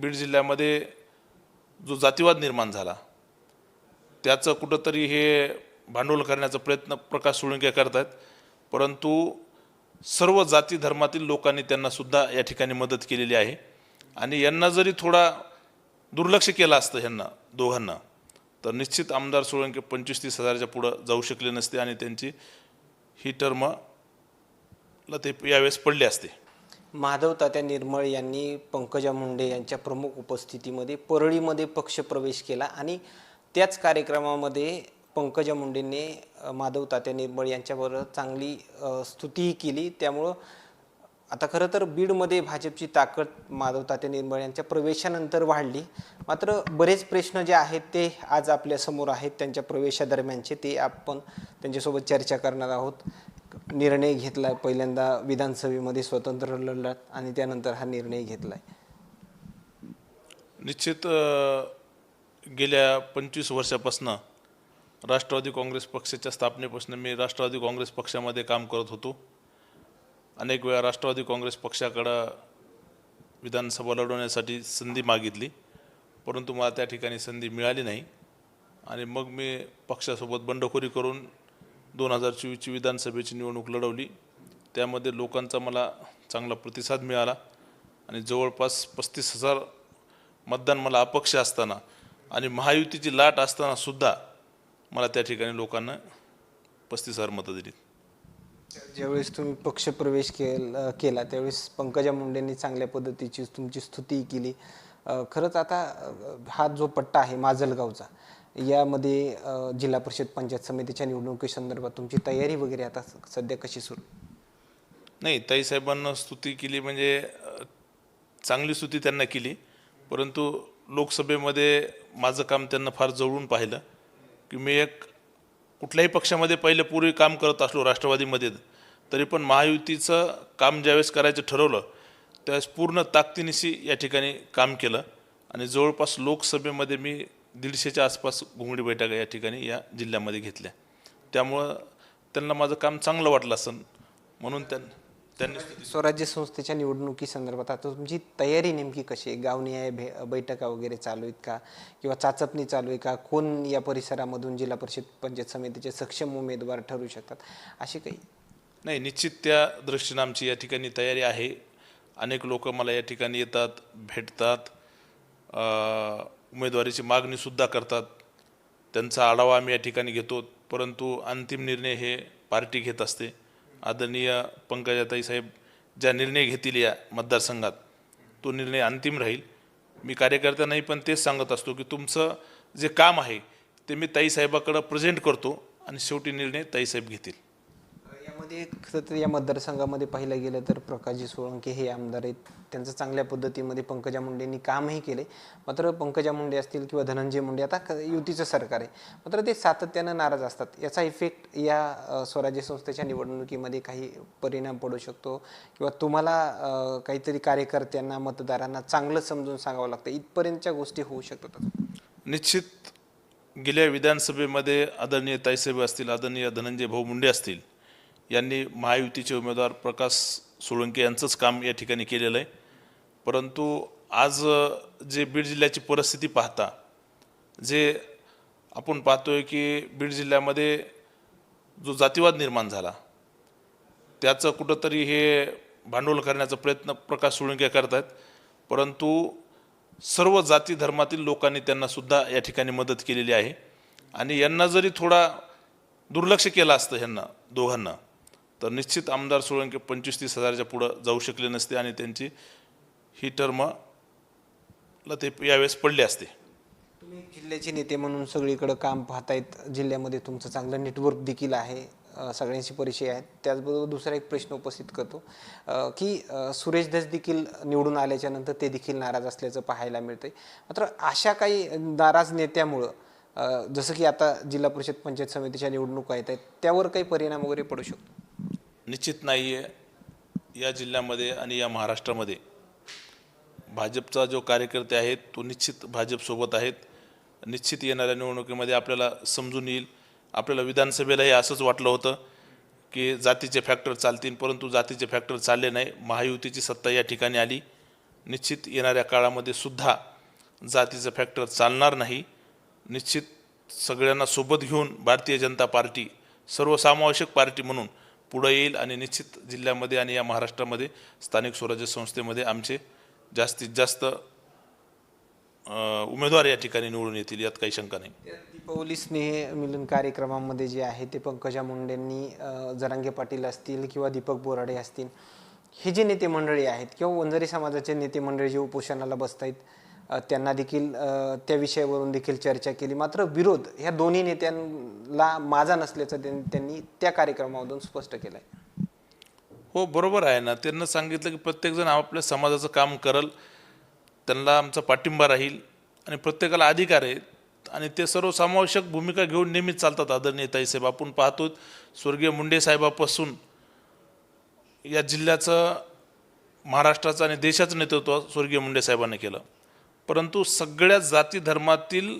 बीड जिल्ह्यामध्ये जो जातीवाद निर्माण झाला त्याचं कुठंतरी हे भांडवल करण्याचा प्रयत्न प्रकाश सोळंके करत आहेत परंतु सर्व जाती धर्मातील लोकांनी त्यांनासुद्धा या ठिकाणी मदत केलेली आहे. आणि यांना जरी थोडा दुर्लक्ष केलं असतं ह्यांना दोघांना तर निश्चित आमदार सोळंके पंचवीस तीस हजाराच्या पुढं जाऊ शकले नसते आणि त्यांची ही टर्मला ते यावेळेस पडले असते. माधव तात्या निर्मळ यांनी पंकजा मुंडे यांच्या प्रमुख उपस्थितीमध्ये परळीमध्ये पक्षप्रवेश केला आणि त्याच कार्यक्रमामध्ये पंकजा मुंडेंनी माधव तात्या निर्मळ यांच्याबरोबर चांगली स्तुतीही केली. त्यामुळं आता खरं तर बीडमध्ये भाजपची ताकद माधव तात्या निर्मळ यांच्या प्रवेशानंतर वाढली. मात्र बरेच प्रश्न जे आहेत ते आज आपल्यासमोर आहेत. त्यांच्या प्रवेशादरम्यानचे ते आपण त्यांच्यासोबत चर्चा करणार आहोत. निर्णय घेतला आहे पहिल्यांदा विधानसभेमध्ये स्वतंत्र लढत आणि त्यानंतर हा निर्णय घेतला आहे निश्चित गेल्या पंचवीस वर्षापासून राष्ट्रवादी काँग्रेस पक्षाच्या स्थापनेपासून मी राष्ट्रवादी काँग्रेस पक्षामध्ये काम करत होतो. अनेक वेळा राष्ट्रवादी काँग्रेस पक्षाकडं विधानसभा लढवण्यासाठी संधी मागितली परंतु मला त्या ठिकाणी संधी मिळाली नाही. आणि मग मी पक्षासोबत बंडखोरी करून दोन हजार चोवीसची विधानसभेची निवडणूक लढवली. त्यामध्ये लोकांचा मला चांगला प्रतिसाद मिळाला आणि जवळपास पस्तीस हजार मतदान मला अपक्ष असताना आणि महायुतीची लाट असताना सुद्धा मला त्या ठिकाणी लोकांना पस्तीस हजार मतं दिली. ज्यावेळेस तुम्ही पक्षप्रवेश केला केला त्यावेळेस पंकजा मुंडेंनी चांगल्या पद्धतीची तुमची स्तुती केली. खरंच आता हा जो पट्टा आहे माजलगावचा यामध्ये जिल्हा परिषद पंचायत समितीच्या निवडणुकीसंदर्भात तुमची तयारी वगैरे आता सध्या कशी सुरू? नाही ताईसाहेबांना स्तुती केली म्हणजे चांगली स्तुती त्यांना केली. परंतु लोकसभेमध्ये माझं काम त्यांना फार जवळून पाहिलं की मी एक कुठल्याही पक्षामध्ये पहिले पूर्वी काम करत असलो राष्ट्रवादीमध्ये तरी पण महायुतीचं काम ज्यावेळेस करायचं ठरवलं त्यावेळेस पूर्ण ताकदीनिशी या ठिकाणी काम केलं. आणि जवळपास लोकसभेमध्ये मी दीडशेच्या आसपास घोंगडी बैठका या ठिकाणी या जिल्ह्यामध्ये घेतल्या. त्यामुळं त्यांना माझं काम चांगलं वाटलं असन म्हणून त्यां त्यांनी स्वराज्य संस्थेच्या निवडणुकी संदर्भात आता तुमची तयारी नेमकी कशी आहे? गावनिहाय भे बैठका वगैरे चालू आहेत का? किंवा चाचपणी चालू आहे का? कोण या परिसरामधून जिल्हा परिषद पंचायत समितीचे सक्षम उमेदवार ठरू शकतात? अशी काही नाही निश्चित त्या दृष्टीनं आमची या ठिकाणी तयारी आहे. अनेक लोक मला या ठिकाणी येतात भेटतात. उमेदवारीची मागणीसुद्धा करतात. त्यांचा आढावा आम्ही या ठिकाणी घेतो. परंतु अंतिम निर्णय हे पार्टी घेत असते. आदरणीय पंकजाताई साहेब ज्या निर्णय घेतील या मतदारसंघात तो निर्णय अंतिम राहील. मी कार्यकर्त्यांनाही पण तेच सांगत असतो की तुमचं जे काम आहे ते मी ताईसाहेबाकडं प्रेझेंट करतो आणि शेवटी निर्णय ताईसाहेब घेतील. यामध्ये खरं तर या मतदारसंघामध्ये पाहिलं गेलं तर प्रकाशजी सोळंके हे आमदार आहेत. त्यांचं चांगल्या पद्धतीमध्ये पंकजा मुंडेंनी कामही केले. मात्र पंकजा मुंडे असतील किंवा धनंजय मुंडे आता युतीचं सरकार आहे. मात्र ते सातत्यानं नाराज असतात. याचा इफेक्ट या स्वराज्य संस्थेच्या निवडणुकीमध्ये काही परिणाम पडू शकतो किंवा तुम्हाला काहीतरी कार्यकर्त्यांना मतदारांना चांगलं समजून सांगावं लागतं. इथपर्यंतच्या गोष्टी होऊ शकतात निश्चित गेल्या विधानसभेमध्ये आदरणीय ताईसाहेब असतील आदरणीय धनंजय भाऊ मुंडे असतील यांनी महायुतीचे उमेदवार प्रकाश सोळंके यांचंच काम या ठिकाणी केलेलं आहे. परंतु आज जे बीड जिल्ह्याची परिस्थिती पाहता जे आपण पाहतोय की बीड जिल्ह्यामध्ये जो जातीवाद निर्माण झाला त्याचं कुठंतरी हे भांडवल करण्याचा प्रयत्न प्रकाश सोळंके करत आहेत परंतु सर्व जाती धर्मातील लोकांनी त्यांनासुद्धा या ठिकाणी मदत केलेली आहे. आणि यांना जरी थोडा दुर्लक्ष केलं असतं ह्यांना दोघांना तर निश्चित आमदार सोळंके पंचवीस तीस हजाराच्या पुढं जाऊ शकले नसते आणि त्यांची ही टर्मला ते यावेळेस पडले असते. तुम्ही जिल्ह्याचे नेते म्हणून सगळीकडं काम पाहतायत. जिल्ह्यामध्ये तुमचं चांगलं नेटवर्क देखील आहे. सगळ्यांशी परिचय आहे त्याचबरोबर दुसरा एक प्रश्न उपस्थित करतो. की सुरेश दस देखील निवडून आल्याच्यानंतर ते देखील नाराज असल्याचं पाहायला मिळतंय. मात्र अशा काही नाराज नेत्यामुळं जसं की आता जिल्हा परिषद पंचायत समितीच्या निवडणुका येत आहेत त्यावर काही परिणाम वगैरे पडू शकतो. निश्चित नाही आहे या जिल्ह्यामध्ये आणि या महाराष्ट्रामध्ये. भाजपचा जो कार्यकर्ते आहेत तो निश्चित भाजपसोबत आहेत. निश्चित येणाऱ्या निवडणुकीमध्ये आपल्याला समजून येईल. आपल्याला विधानसभेलाही असंच वाटलं होतं की जातीचे फॅक्टर चालतील परंतु जातीचे फॅक्टर चालले नाही. महायुतीची सत्ता या ठिकाणी आली. निश्चित येणाऱ्या काळामध्ये सुद्धा जातीचं फॅक्टर चालणार नाही. निश्चित सगळ्यांना सोबत घेऊन भारतीय जनता पार्टी सर्वसमावेशक पार्टी म्हणून पुढं येईल आणि निश्चित जिल्ह्यामध्ये आणि या महाराष्ट्रामध्ये स्थानिक स्वराज्य संस्थेमध्ये आमचे जास्तीत जास्त उमेदवार या ठिकाणी निवडून येतील यात काही शंका नाही. दीपावली स्नेह मिलन कार्यक्रमामध्ये जे आहे ते पंकजा मुंडेंनी जरांगे पाटील असतील किंवा दीपक बोराडे असतील हे जे नेते मंडळी आहेत किंवा वंजारी समाजाचे नेते मंडळी जे उपोषणाला बसत आहेत त्यांना देखील त्या विषयावरून देखील चर्चा केली. मात्र विरोध ह्या दोन्ही नेत्यांना माझा नसल्याचं त्यांनी त्या कार्यक्रमामधून स्पष्ट केलं आहे हो बरोबर आहे ना. त्यांना सांगितलं की प्रत्येकजण आपल्या समाजाचं काम करल त्यांना आमचा पाठिंबा राहील आणि प्रत्येकाला अधिकार आहे. आणि ते सर्वसमावेशक भूमिका घेऊन नेहमीच चालतात आदरणीय ताईसाहेब. आपण पाहतो स्वर्गीय मुंडे साहेबापासून या जिल्ह्याचं महाराष्ट्राचं आणि देशाचं नेतृत्व स्वर्गीय मुंडे साहेबांनी केलं. परंतु सगळ्या जाती धर्मातील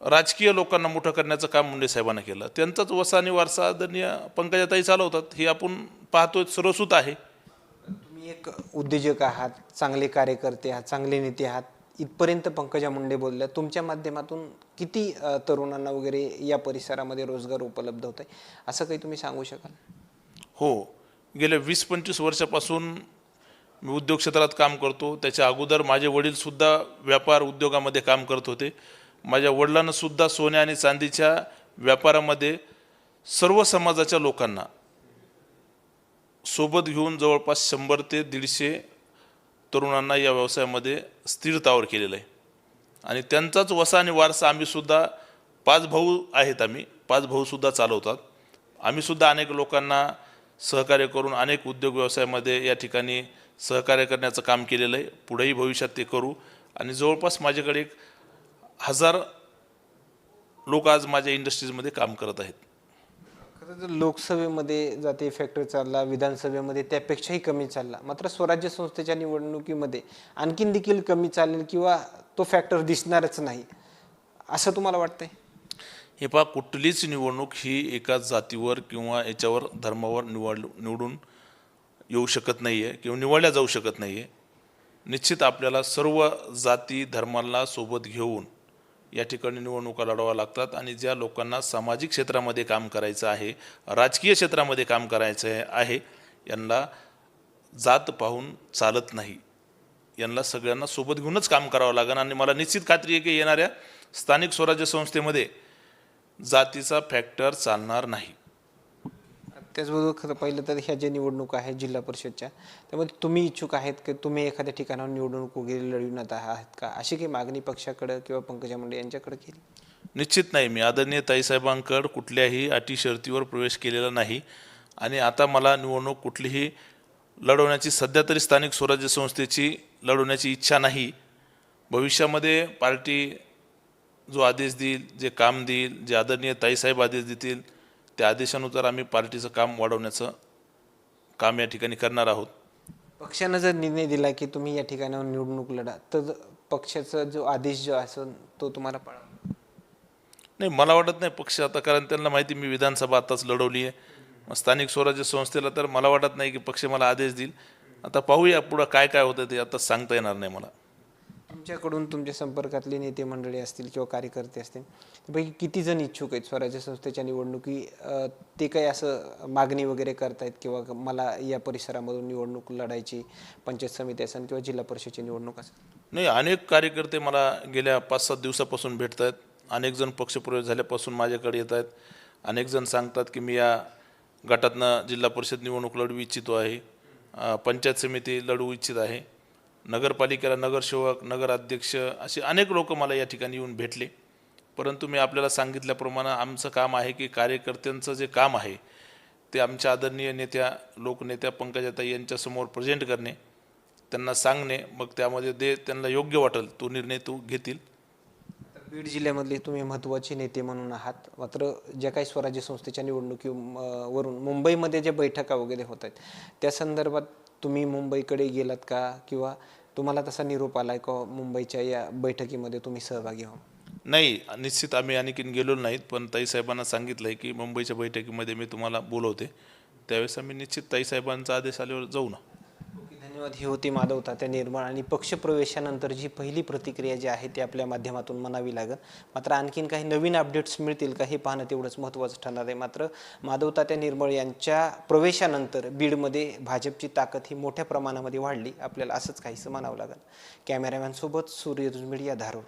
राजकीय लोकांना मोठं करण्याचं काम मुंडे साहेबांनी केलं. त्यांचाच वसा आणि वारसा आदरणीय पंकजाताई चालवतात हे आपण पाहतोय सर्वसूत आहे. तुम्ही एक उद्योजक आहात चांगले कार्यकर्ते आहात चांगले नेते आहात. इथपर्यंत पंकजा मुंडे बोलल्या तुमच्या माध्यमातून किती तरुणांना वगैरे या परिसरामध्ये रोजगार उपलब्ध होत आहे असं काही तुम्ही सांगू शकाल? हो. गेल्या वीस पंचवीस वर्षापासून मी उद्योग क्षेत्रात काम करतो. त्याच्या अगोदर माझे वडीलसुद्धा व्यापार उद्योगामध्ये काम करत होते. माझ्या वडिलांनासुद्धा सोन्या आणि चांदीच्या व्यापारामध्ये सर्व समाजाच्या लोकांना सोबत घेऊन जवळपास शंभर ते दीडशे तरुणांना या व्यवसायामध्ये स्थिरतावर केलेलं आहे. आणि त्यांचाच वसा आणि वारसा आम्हीसुद्धा पाच भाऊ आहेत आम्ही. पाच भाऊसुद्धा चालवतात. आम्हीसुद्धा अनेक लोकांना सहकार्य करून अनेक उद्योग व्यवसायामध्ये या ठिकाणी सहकार्य करण्याचं काम केलेलं आहे. पुढेही भविष्यात ते करू. आणि जवळपास माझ्याकडे एक हजार लोक आज माझ्या इंडस्ट्रीजमध्ये काम करत आहेत. खरं तर लोकसभेमध्ये जाते फॅक्टर चालला विधानसभेमध्ये त्यापेक्षाही कमी चालला. मात्र स्वराज्य संस्थेच्या निवडणुकीमध्ये आणखीन देखील कमी चालेल किंवा तो फॅक्टर दिसणारच नाही. असं तुम्हाला वाटतंय? हे पहा कुठलीच निवडणूक ही एका जातीवर किंवा याच्यावर धर्मावर निवड निवडून येऊ शकत नाही आहे किंवा निवडल्या जाऊ शकत नाही आहे निश्चित आपल्याला सर्व जाती धर्मांना सोबत घेऊन या ठिकाणी निवडणुका लढवाव्या लागतात आणि ज्या लोकांना सामाजिक क्षेत्रामध्ये काम करायचं आहे राजकीय क्षेत्रामध्ये काम करायचं आहे यांना जात पाहून चालत नाही. यांना सगळ्यांना सोबत घेऊनच काम करावं लागेल आणि मला निश्चित खात्री आहे की येणाऱ्या स्थानिक स्वराज्य संस्थेमध्ये जातीचा फॅक्टर चालणार नाही. त्याचबरोबर खरं पाहिलं तर ह्या ज्या निवडणुका आहेत जिल्हा परिषदच्या त्यामध्ये तुम्ही इच्छुक आहेत की तुम्ही एखाद्या ठिकाणावर निवडणूक वगैरे लढविण्यात आहात का? अशी काही मागणी पक्षाकडं किंवा पंकजा मुंडे यांच्याकडे केली? निश्चित नाही. मी आदरणीय ताईसाहेबांकडं कुठल्याही अटी शर्तीवर प्रवेश केलेला नाही. आणि आता मला निवडणूक कुठलीही लढवण्याची सध्या तरी स्थानिक स्वराज्य संस्थेची लढवण्याची इच्छा नाही. भविष्यामध्ये पार्टी जो आदेश देईल जे काम देईल जे आदरणीय ताईसाहेब आदेश देतील त्या आदेशानुसार आम्ही पार्टीचं काम वाढवण्याचं काम या ठिकाणी करणार आहोत. पक्षानं जर निर्णय दिला की तुम्ही या ठिकाणावर निवडणूक लढा तर पक्षाचा जो आदेश जो असेल तो तुम्हाला पाळा नाही मला वाटत नाही पक्ष आता कारण त्यांना माहिती मी विधानसभा आताच लढवली आहे. मग स्थानिक स्वराज्य संस्थेला तर मला वाटत नाही की पक्ष मला आदेश देईल. आता पाहूया पुढं काय काय होतं ते आता सांगता येणार नाही मला. तुमच्याकडून तुमच्या संपर्कातले नेते मंडळी असतील किंवा कार्यकर्ते असतील त्यापैकी किती जण इच्छुक आहेत स्वराज्य संस्थेच्या निवडणुकी ते काही असं मागणी वगैरे करतायत किंवा मला या परिसरामधून निवडणूक लढायची पंचायत समिती असेल किंवा जिल्हा परिषदेची निवडणूक असेल? नाही अनेक कार्यकर्ते मला गेल्या पाच सात दिवसापासून भेटत आहेत अनेक जण पक्षप्रवेश झाल्यापासून माझ्याकडे येत आहेत अनेक जण सांगतात की मी या गटातनं जिल्हा परिषद निवडणूक लढवू इच्छितो आहे. पंचायत समिती लढवू इच्छित आहे. नगरपालिकेला नगरसेवक नगराध्यक्ष असे अनेक लोक मला या ठिकाणी येऊन भेटले. परंतु मी आपल्याला सांगितल्याप्रमाणे आमचं काम आहे की कार्यकर्त्यांचं जे काम आहे ते आमच्या आदरणीय नेत्या लोकनेत्या पंकजाताई यांच्यासमोर प्रेझेंट करणे त्यांना सांगणे मग त्यामध्ये दे त्यांना योग्य वाटेल तो निर्णय तो घेतील. बीड जिल्ह्यामधले तुम्ही महत्त्वाचे नेते म्हणून आहात. मात्र ज्या काही स्वराज्य संस्थेच्या निवडणुकी वरून मुंबईमध्ये ज्या बैठका वगैरे होत आहेत त्या संदर्भात तुम्ही मुंबईकडे गेलात का? किंवा तुम्हाला तसा निरोप आलाय का? मुंबईच्या या बैठकीमध्ये तुम्ही सहभागी हो नाही निश्चित आम्ही आणखीन गेलो नाहीत पण ताईसाहेबांना सांगितलं आहे की मुंबईच्या बैठकीमध्ये मी तुम्हाला बोलवते. त्यावेळेस आम्ही निश्चित ताईसाहेबांचा आदेश आल्यावर जाऊ ना. धन्यवाद. ही होती माधव तात्या निर्मळ आणि पक्षप्रवेशानंतर जी पहिली प्रतिक्रिया जी आहे ती आपल्या माध्यमातून म्हणावी लागेल. मात्र आणखीन काही नवीन अपडेट्स मिळतील का हे पाहणं तेवढंच महत्त्वाचं ठरणार आहे. मात्र माधव तात्या निर्मळ यांच्या प्रवेशानंतर बीडमध्ये भाजपची ताकद ही मोठ्या प्रमाणामध्ये वाढली. आपल्याला असंच काहीसं म्हणावं लागेल. कॅमेरामॅनसोबत सूर्य मीडिया धारूर.